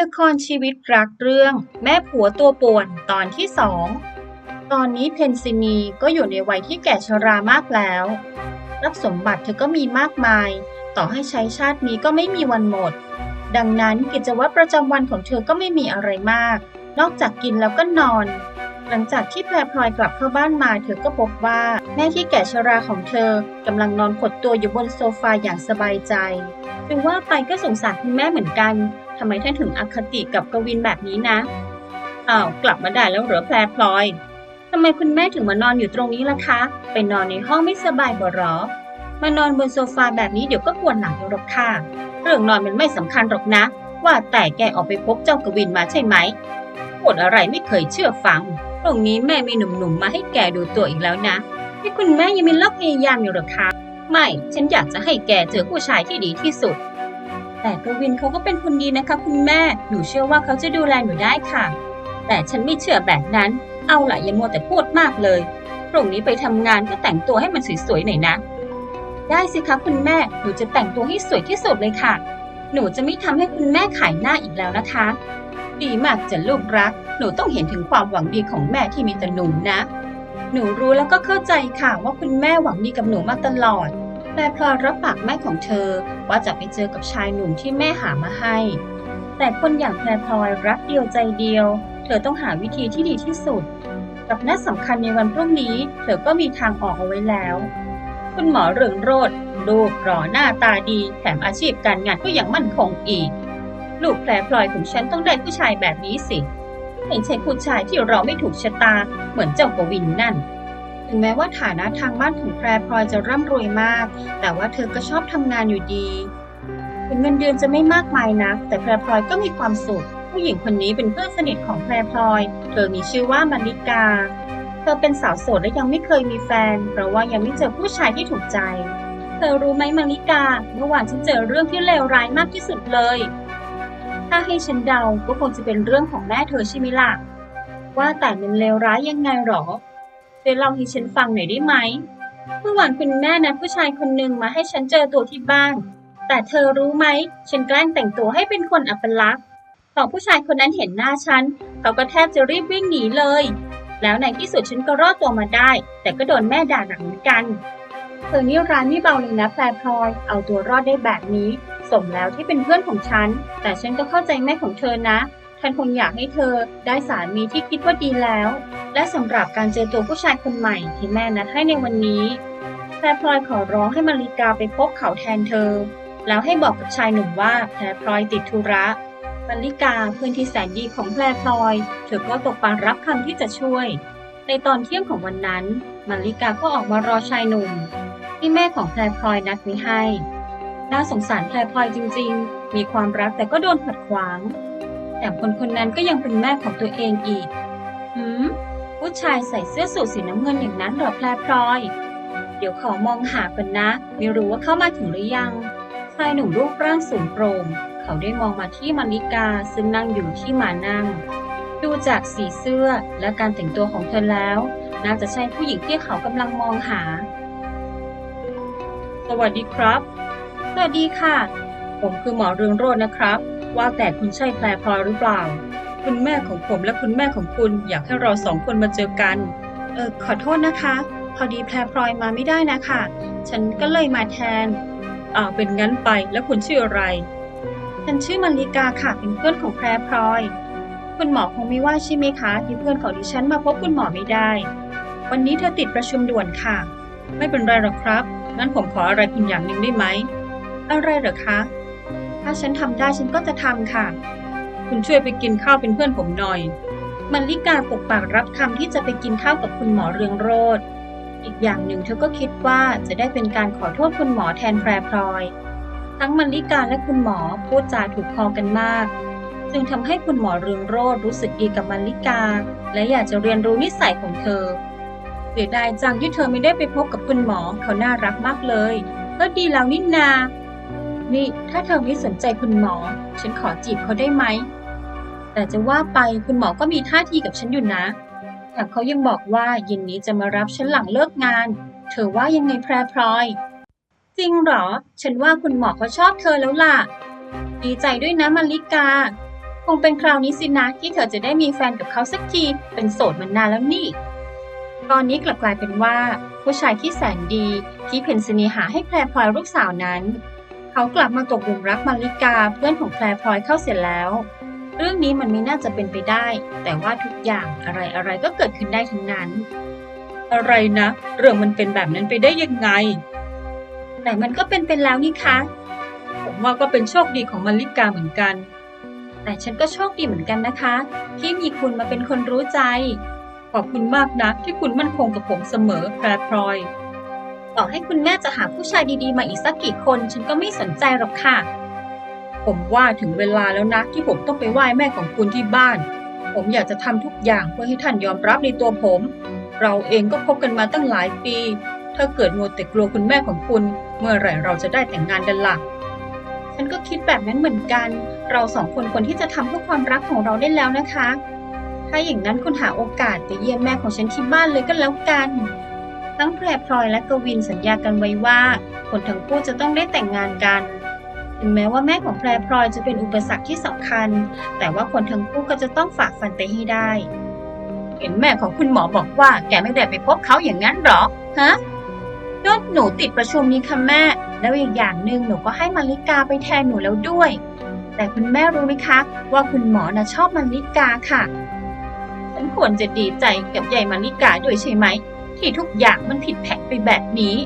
ละครชีวิตรักเรื่อง แม่ผัวตัวป่วนตอนที่สองตอนนี้เพนซินีก็อยู่ในวัยที่แก่ชรามากแล้วรัพย์สมบัติเธอก็มีมากมาย ต่อให้ใช้ชาตินี้ก็ไม่มีวันหมด ดังนั้นกิจวัตรประจำวันของเธอก็ไม่มีอะไรมาก นอกจากกินแล้วก็นอน หลังจากที่แพรพลอยกลับเข้าบ้านมา เธอก็พบว่าแม่ที่แก่ชราของเธอกำลังนอนขดตัวอยู่บนโซฟาอย่างสบายใจดูว่าไปก็สงสารคุณแม่เหมือนกัน ทำไมท่านถึงอคติกับกวินแบบนี้นะอ้าวกลับมาได้แล้วเหรอแพรพลอยทำไมคุณแม่ถึงมานอนอยู่ตรงนี้ล่ะคะไปนอนในห้องไม่สบายบ่หรอ มานอนบนโซฟาแบบนี้เดี๋ยวก็ปวดหลังเอาหรอกค่ะ เรื่องนอนมันไม่สำคัญหรอกนะ ว่าแต่แกออกไปพบเจ้ากวินมาใช่ไหมพูดอะไรไม่เคยเชื่อฟัง ตรงนี้แม่มีหนุ่มๆมาให้แกดูตัวอีกแล้วนะที่คุณแม่ยังมีเลิกพยายามอยู่หรอคะ ไม่ ฉันอยากจะให้แกเจอผู้ชายที่ดีที่สุด แต่กวินเขาก็เป็นคนดีนะคะคุณแม่ หนูเชื่อว่าเขาจะดูแลหนูได้ค่ะ แต่ฉันไม่เชื่อแบบนั้น เอาละอย่ามัวแต่พูดมากเลย พรุ่งนี้ไปทำงานก็แต่งตัวให้มันสวยๆหน่อยนะ ได้สิคะคุณแม่ หนูจะแต่งตัวให้สวยที่สุดเลยค่ะ หนูจะไม่ทำให้คุณแม่ขายหน้าอีกแล้วนะคะ ดีมากจะลูกรัก หนูต้องเห็นถึงความหวังดีของแม่ที่มีต่อหนูนะ หนูรู้แล้วก็เข้าใจค่ะว่าคุณแม่หวังดีกับหนูมาตลอด แต่พลอยรับปากแม่ของเธอว่าจะไปเจอกับชายหนุ่มที่แม่หามาให้ แต่คนอย่างแพรพลอยรักเดียวใจเดียว เธอต้องหาวิธีที่ดีที่สุด กับนัดสำคัญในวันพรุ่งนี้ เธอก็มีทางออกเอาไว้แล้ว คุณหมอเรืองโรดรูปหล่อหน้าตาดี แถมอาชีพการงานก็ยังมั่นคงอีก ลูกแพรพลอยของฉันต้องได้ผู้ชายแบบนี้สิไม่ใช่ผู้ชายที่เราไม่ถูกชะตาเหมือนเจ้ากวินนั่น ถึงแม้ว่าฐานะทางบ้านของแพรพลอยจะร่ำรวยมาก แต่ว่าเธอก็ชอบทำงานอยู่ดี ถึงเงินเดือนจะไม่มากมายนัก แต่แพรพลอยก็มีความสุข ผู้หญิงคนนี้เป็นเพื่อนสนิทของแพรพลอย เธอมีชื่อว่ามาริกา เธอเป็นสาวโสดและยังไม่เคยมีแฟน เพราะว่ายังไม่เจอผู้ชายที่ถูกใจ เธอรู้ไหมมาริกา เมื่อวานฉันเจอเรื่องที่เลวร้ายมากที่สุดเลย ถ้าให้ฉันเดาก็คงจะเป็นเรื่องของแม่เธอใช่ไหมล่ะว่าแต่มันเลวร้ายยังไงหรอ ช่วยเล่าให้ฉันฟังหน่อยได้ไหม เมื่อวานคุณแม่นัดผู้ชายคนหนึ่งมาให้ฉันเจอตัวที่บ้าน แต่เธอรู้ไหม ฉันแกล้งแต่งตัวให้เป็นคนอัปลักษณ์พอผู้ชายคนนั้นเห็นหน้าฉัน เขาก็แทบจะรีบวิ่งหนีเลย แล้วในที่สุดฉันก็รอดตัวมาได้ แต่ก็โดนแม่ด่าหนักเหมือนกัน เธอนี่ร้านไม่เบาเลยนะแพรพลอย เอาตัวรอดได้แบบนี้ สมแล้วที่เป็นเพื่อนของฉัน แต่ฉันก็เข้าใจแม่ของเธอนะ ท่านคงอยากให้เธอได้สามีที่คิดว่าดีแล้ว และสำหรับการเจอตัวผู้ชายคนใหม่ที่แม่นัดให้ในวันนี้แพรพลอยขอร้องให้มาริกาไปพบเขาแทนเธอ แล้วให้บอกกับชายหนุ่มว่าแพรพลอยติดธุระมาริกาเพื่อนที่แสนดีของแพรพลอย เธอก็ตกปากรับคำที่จะช่วย ในตอนเที่ยงของวันนั้นมาริกาก็ออกมารอชายหนุ่มที่แม่ของแพรพลอยนัดไว้ให้น่าสงสารแพรพลอยจริง ๆ มีความรักแต่ก็โดนขัดขวาง แถมคนคนนั้นก็ยังเป็นแม่ของตัวเองอีก หืม ผู้ชายใส่เสื้อสูทสีน้ำเงินอย่างนั้นหรอแพรพลอย เดี๋ยวขอมองหาก่อนนะ ไม่รู้ว่าเข้ามาถึงหรือยัง ชายหนุ่มรูปร่างสูงโปร่ง เขาได้มองมาที่มาริกาซึ่งนั่งอยู่ที่มานั่ง ดูจากสีเสื้อและการแต่งตัวของเธอแล้ว น่าจะใช่ผู้หญิงที่เขากำลังมองหา สวัสดีครับ สวัสดีค่ะ ผมคือหมอเรืองโรจน์นะครับ ว่าแต่คุณใช่แพรพลอยหรือเปล่า คุณแม่ของผมและคุณแม่ของคุณอยากให้เราสองคนมาเจอกัน เออขอโทษนะคะ พอดีแพรพลอยมาไม่ได้นะคะ ฉันก็เลยมาแทนอ่าเป็นงั้นไปแล้วคุณชื่ออะไร ฉันชื่อมาริกาค่ะเป็นเพื่อนของแพรพลอย คุณหมอคงไม่ว่าใช่ไหมคะที่เพื่อนของดิฉันมาพบคุณหมอไม่ได้ วันนี้เธอติดประชุมด่วนค่ะ ไม่เป็นไรหรอกครับงั้นผมขออะไรคุณอย่างหนึ่งได้ไหมอะไรเหรอคะ ถ้าฉันทำได้ฉันก็จะทำค่ะ คุณช่วยไปกินข้าวเป็นเพื่อนผมหน่อย มันลิกาปกปากรับคำที่จะไปกินข้าวกับคุณหมอเรืองโรธอีกอย่างหนึ่งเธอก็คิดว่าจะได้เป็นการขอโทษคุณหมอแทนแพรพลอย ทั้งมันลิกาและคุณหมอพูดจาถูกคอกันมาก จึงทำให้คุณหมอเรืองโรธรู้สึกดีกับมันลิกา และอยากจะเรียนรู้นิสัยของเธอเสียดายจังที่เธอไม่ได้ไปพบกับคุณหมอเขาน่ารักมากเลยก็ดีแล้วนินา นี่ถ้าเธอไม่สนใจคุณหมอ ฉันขอจีบเขาได้ไหม แต่จะว่าไปคุณหมอก็มีท่าทีกับฉันอยู่นะแถมเขายังบอกว่าเย็นนี้จะมารับฉันหลังเลิกงาน เธอว่ายังไงแพรพลอย จริงเหรอ ฉันว่าคุณหมอเขาชอบเธอแล้วล่ะ ดีใจด้วยนะมาริกา คงเป็นคราวนี้สินะที่เธอจะได้มีแฟนกับเขาสักที เป็นโสดมานานแล้วนี่ ตอนนี้กลับกลายเป็นว่า ผู้ชายที่แสนดีที่เพนซินีหาให้แพรพลอยลูกสาวนั้น เขากลับมาตกหลุมรักมาริกาเพื่อนของแพรพลอยเข้าเสียแล้ว เรื่องนี้มันไม่น่าจะเป็นไปได้ แต่ว่าทุกอย่างอะไรอะไรก็เกิดขึ้นได้ทั้งนั้น อะไรนะ เรื่องมันเป็นแบบนั้นไปได้ยังไง แต่มันก็เป็นเป็นแล้วนี่คะ ผมว่าก็เป็นโชคดีของมาริกาเหมือนกัน แต่ฉันก็โชคดีเหมือนกันนะคะ ที่มีคุณมาเป็นคนรู้ใจ ขอบคุณมากนะที่คุณมั่นคงกับผมเสมอแพรพลอย ต่อให้คุณแม่จะหาผู้ชายดีๆ มาอีกสักกี่คน ฉันก็ไม่สนใจหรอกค่ะ ผมว่าถึงเวลาแล้วนะ ที่ผมต้องไปไหว้แม่ของคุณที่บ้าน ผมอยากจะทำทุกอย่างเพื่อให้ท่านยอมรับในตัวผม เราเองก็คบกันมาตั้งหลายปี ถ้าเกิดมัวแต่กลัวคุณแม่ของคุณ เมื่อไหร่เราจะได้แต่งงานกันล่ะฉันก็คิดแบบนั้นเหมือนกัน เราสองคนควรที่จะทำเพื่อความรักของเราได้แล้วนะคะ ถ้าอย่างนั้นคุณหาโอกาสไปเยี่ยมแม่ของฉันที่บ้านเลยก็แล้วกัน ทั้งแพรพลอยและกวินสัญญากันไว้ว่าคนทั้งคู่จะต้องได้แต่งงานกัน ถึงแม้ว่าแม่ของแพรพลอยจะเป็นอุปสรรคที่สำคัญ แต่ว่าคนทั้งคู่ก็จะต้องฝ่าฟันไปให้ได้ เห็นแม่ของคุณหมอบอกว่าแกไม่ได้ไปพบเขาอย่างนั้นหรอ ฮะยอดหนูติดประชุมนี้ค่ะแม่ แล้วอีกอย่างหนึ่งหนูก็ให้มาริกาไปแทนหนูแล้วด้วย แต่คุณแม่รู้ไหมคะ ว่าคุณหมอน่ะชอบมาริกาค่ะฉันควรจะดีใจกับยายมาริกาด้วยใช่ไหม ที่ทุกอย่างมันผิดแผกไปแบบนี้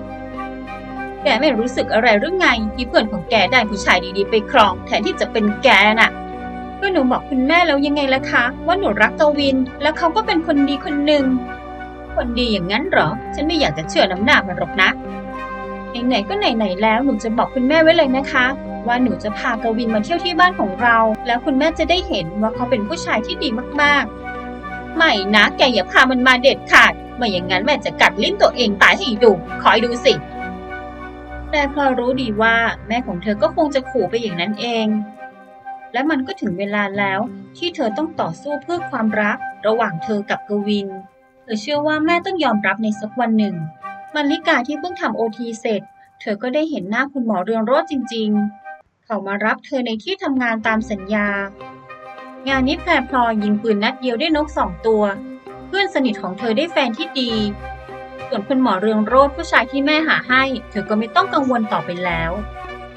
แกไม่รู้สึกอะไรหรือไงที่เพื่อนของแกได้ผู้ชายดีๆ ไปครองแทนที่จะเป็นแกน่ะก็หนูบอกคุณแม่แล้วยังไงล่ะคะ ว่าหนูรักกวิน แล้วเขาก็เป็นคนดีคนหนึ่งคนดีอย่างนั้นเหรอ ฉันไม่อยากจะเชื่อน้ำหน้ามันหรอกนะไหนๆก็ไหนๆแล้วหนูจะบอกคุณแม่ไว้เลยนะคะ ว่าหนูจะพากวินมาเที่ยวที่บ้านของเรา แล้วคุณแม่จะได้เห็นว่าเขาเป็นผู้ชายที่ดีมากๆ ไม่นะแกอย่าพามันมาเด็ดขาด ไม่อย่างนั้นแม่จะกัดลิ้นตัวเองตายให้ดูคอยดูสิ แต่พลอยรู้ดีว่าแม่ของเธอก็คงจะขู่ไปอย่างนั้นเอง และมันก็ถึงเวลาแล้วที่เธอต้องต่อสู้เพื่อความรักระหว่างเธอกับกวิน เธอเชื่อว่าแม่ต้องยอมรับในสักวันหนึ่งมาริกาที่เพิ่งทำโอทีเสร็จ เธอก็ได้เห็นหน้าคุณหมอเรืองโรจน์จริง ๆ เขามารับเธอในที่ทำงานตามสัญญา งานนี้แพรพลอยยิงปืนนัดเดียวได้นกสองตัว เพื่อนสนิทของเธอได้แฟนที่ดี ส่วนคุณหมอเรืองโรธผู้ชายที่แม่หาให้ เธอก็ไม่ต้องกังวลต่อไปแล้ว